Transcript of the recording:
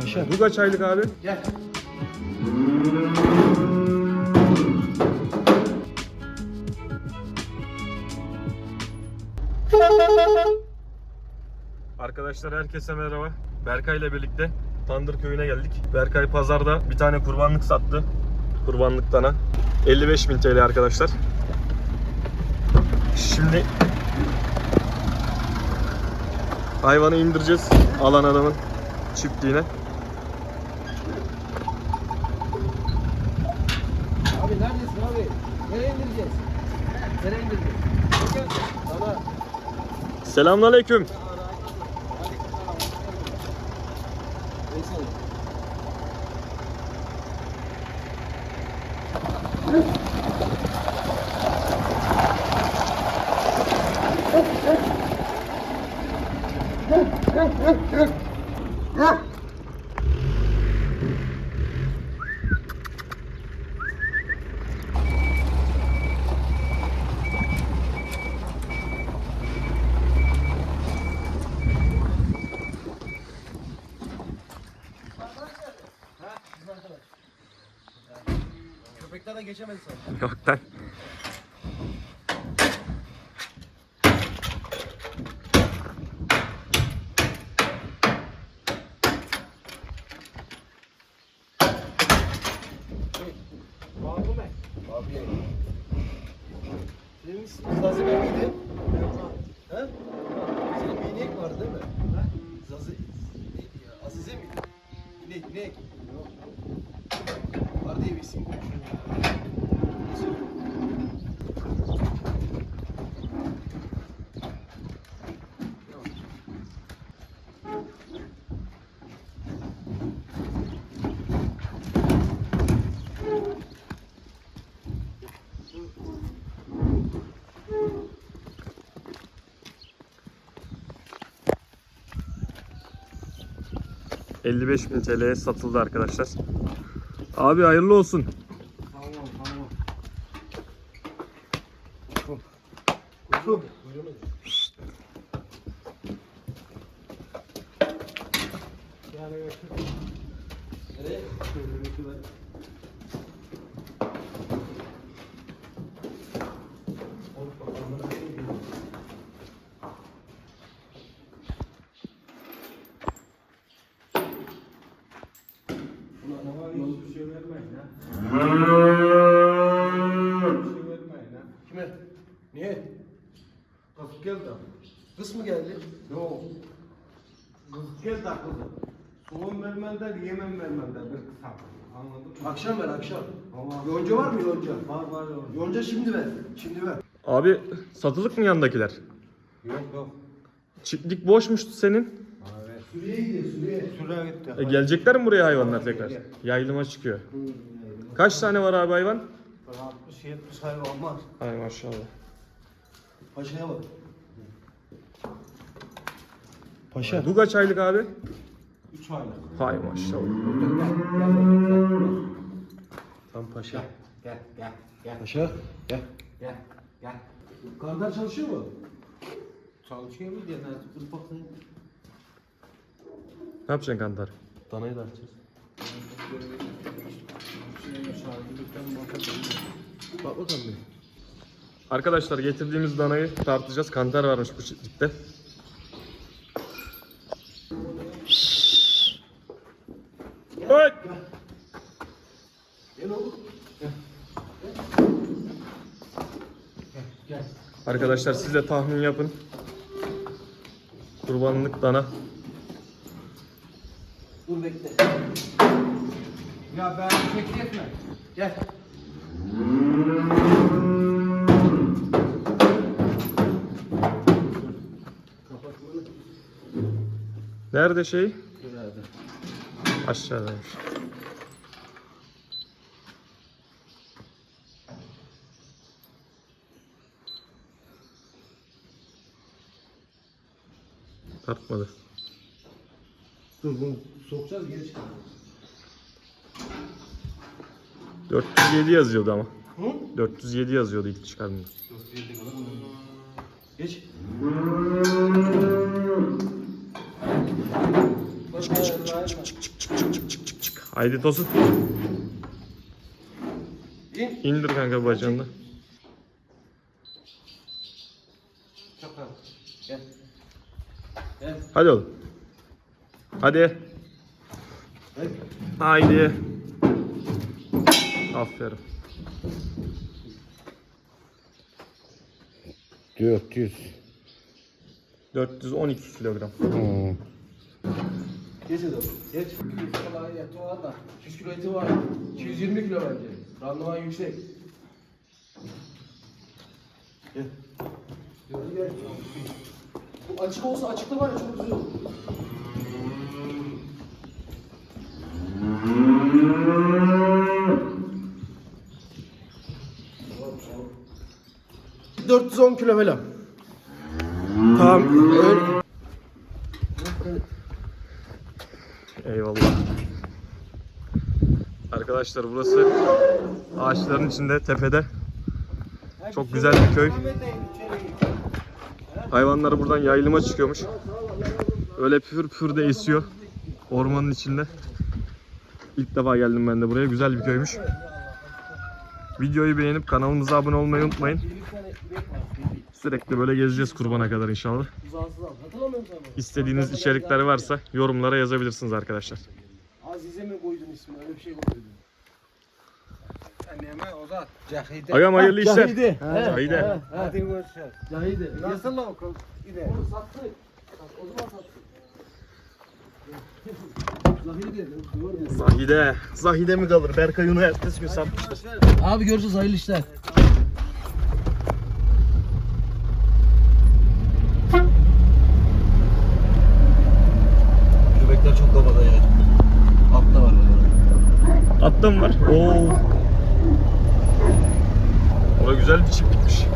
Paşa. Bu kaç aylık abi? Gel. Arkadaşlar herkese merhaba. Berkay ile birlikte Tandır köyüne geldik. Berkay pazarda bir tane kurbanlık sattı. Kurbanlık dana. 55.000 TL arkadaşlar. Şimdi hayvanı indireceğiz alan adamın çiftliğine. Abi neredesin abi? Nereye indireceğiz? Nereye indireceğiz? Sana. Selamünaleyküm. Köpekler de geçemedi sana. Yok lan. Abi mi? Abi. Senin ismin Zazi Bey miydi? Ha? Senin bir inek vardı değil mi? Ha? Zazi... neydi ya? Azize miydi? İnek, inek. Yok. Var diye bir isim. Neyse. Bin TL'ye satıldı arkadaşlar. Abi hayırlı olsun. Tamam, tamam. Yani götür. Nereye? Şöyle götür. Oğlum bak, onlara şey diyor. Ulan ama hiçbir şey vermeyin ha. Hiçbir şey vermeyin ha. Kime? Niye? Kız geldi. Kız mı geldi? Yok. Kız geldi kızım. Soğun vermenden, yemem vermenden bir kısa. Anladın mı? Akşam ver akşam. Tamam. Yonca var mı yonca? Var var yok. Yonca şimdi ver. Şimdi ver. Abi satılık mı yandakiler? Yok yok. Çiftlik boşmuştu senin. Suriye gidiyor Suriye. Şuraya gitti. E, gelecekler mi buraya hayvanlar tekrar? Yayılıma çıkıyor. Kaç tane var abi hayvan? 60-70 hayvan var. Ay maşallah. Paşa'ya bak. Paşa. Bu kaç aylık abi? 3 aylık. Hay maşallah. Tam paşa. Gel gel gel Paşa. gel gel gel. Kantar çalışıyor mu? Çalışıyor mu diye? Dur bakayım. Ne yapacaksın kantar? Danayı da açacağız. Bak bakalım bir. Arkadaşlar getirdiğimiz danayı tartacağız. Kantar varmış bu çiftlikte. Gel oğlum. Gel. Arkadaşlar siz de tahmin yapın. Kurbanlık dana. Dur bekle. Ya ben bekletme. Gel. Kapatmanı. Nerede şey? Şurada. Aşağıdaymış. Tartmadı. Dur bunu sokacağız geri çıkar. 407 yazıyordu ama. Hı? 407 yazıyordu ilk çıkardığında. Dört yedi kadar mı? Geç. Haydi Tosun. İn. İndir kanka bacağını. Gel. Gel. Hadi oğlum. Hadi. Haydi. Aferin. 400. 412 kilogram. Hmm. Geç hadi oğlum. Geç. 200 kilo eti var da. 200 kilo eti var. 220 kilo bence. Randıman yüksek. Gel. Gel gel. Bu açık olsa açıkta var ya çok güzel olur. ...410 kilo falan. Tamam, öyle. Eyvallah. Arkadaşlar burası ağaçların içinde tepede. Çok güzel bir köy. Hayvanlar buradan yayılıma çıkıyormuş. Öyle pür pür de esiyor. Ormanın içinde. İlk defa geldim ben de buraya. Güzel bir köymüş. Videoyu beğenip kanalımıza abone olmayı unutmayın. Sürekli böyle gezeceğiz kurbana kadar inşallah. İstediğiniz içerikler varsa yorumlara yazabilirsiniz arkadaşlar. Azize mi koydun ismini? Öyle bir şey koydun. Anneme Ozat. Cahide. Agam hayırlı işler. Cahide. Cahide. Hadi görüşürüz. Cahide. Nasıl lan okul? Yine. Onu sattık. O zaman sattık. Zahide. Zahide. Mi kalır? Berkay onu ertesi gün satmıştır. Abi görüşürüz hayırlı işler. Göbekler çok kafada ya. Altta var böyle. Atta mı var? Oo. Orada güzel bir çiftlikmiş.